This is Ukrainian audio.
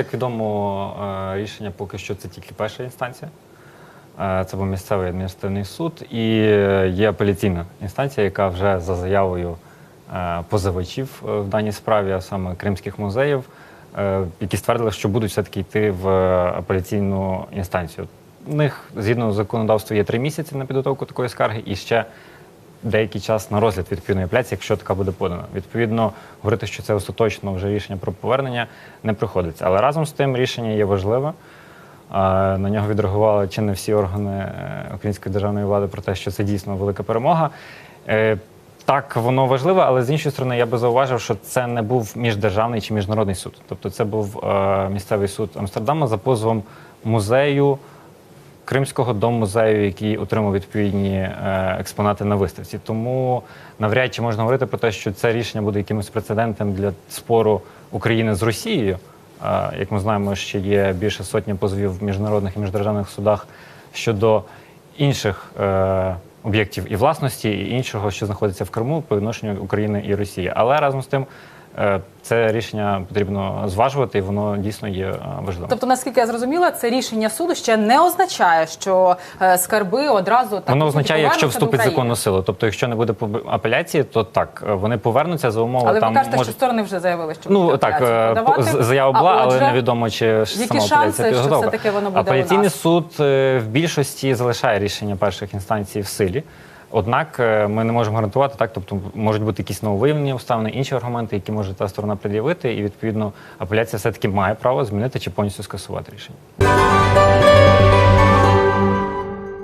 як відомо, е, рішення поки що це тільки перша інстанція. Е, Це був місцевий адміністративний суд, і е, є апеляційна інстанція, яка вже за заявою позивачів в даній справі, а саме кримських музеїв, які ствердили, що будуть все-таки йти в апеляційну інстанцію. У них згідно законодавства є три місяці на підготовку такої скарги і ще деякий час на розгляд відповідної апеляції, якщо така буде подана. Відповідно, говорити, що це остаточно вже рішення про повернення не приходиться. Але разом з тим рішення є важливе. На нього відреагували чи не всі органи е, української державної влади про те, що це дійсно велика перемога. Е, Так, воно важливе, але з іншої сторони, я би зауважив, що це не був міждержавний чи міжнародний суд. Тобто, це був е, місцевий суд Амстердама за позовом музею Кримського дому-музею, який отримав відповідні е, експонати на виставці. Тому навряд чи можна говорити про те, що це рішення буде якимось прецедентом для спору України з Росією. Е, як ми знаємо, ще є більше сотні позовів в міжнародних і міждержавних судах щодо інших е, об'єктів і власності, і іншого, що знаходиться в Криму по відношенню України і Росії. Але разом з тим. Е, Це рішення потрібно зважувати, і воно дійсно є е, важливим. Тобто, наскільки я зрозуміла, це рішення суду ще не означає, що е, скарби одразу так Воно означає, якщо вступить законну силу. Тобто, якщо не буде апеляції, то так вони повернуться за умови. Але там ви кажете, може... що сторони вже заявили, що Ну так, заява А була, але отже, невідомо, чи які сама шанси, апеляція що все-таки воно буде у Апеляційний нас? суд в більшості залишає рішення перших інстанцій в силі. Однак е, ми не можемо гарантувати так, тобто можуть бути якісь нововиявлені обставини, інші аргументи, які може та сторона пред'явити, і відповідно апеляція все таки має право змінити чи повністю скасувати рішення.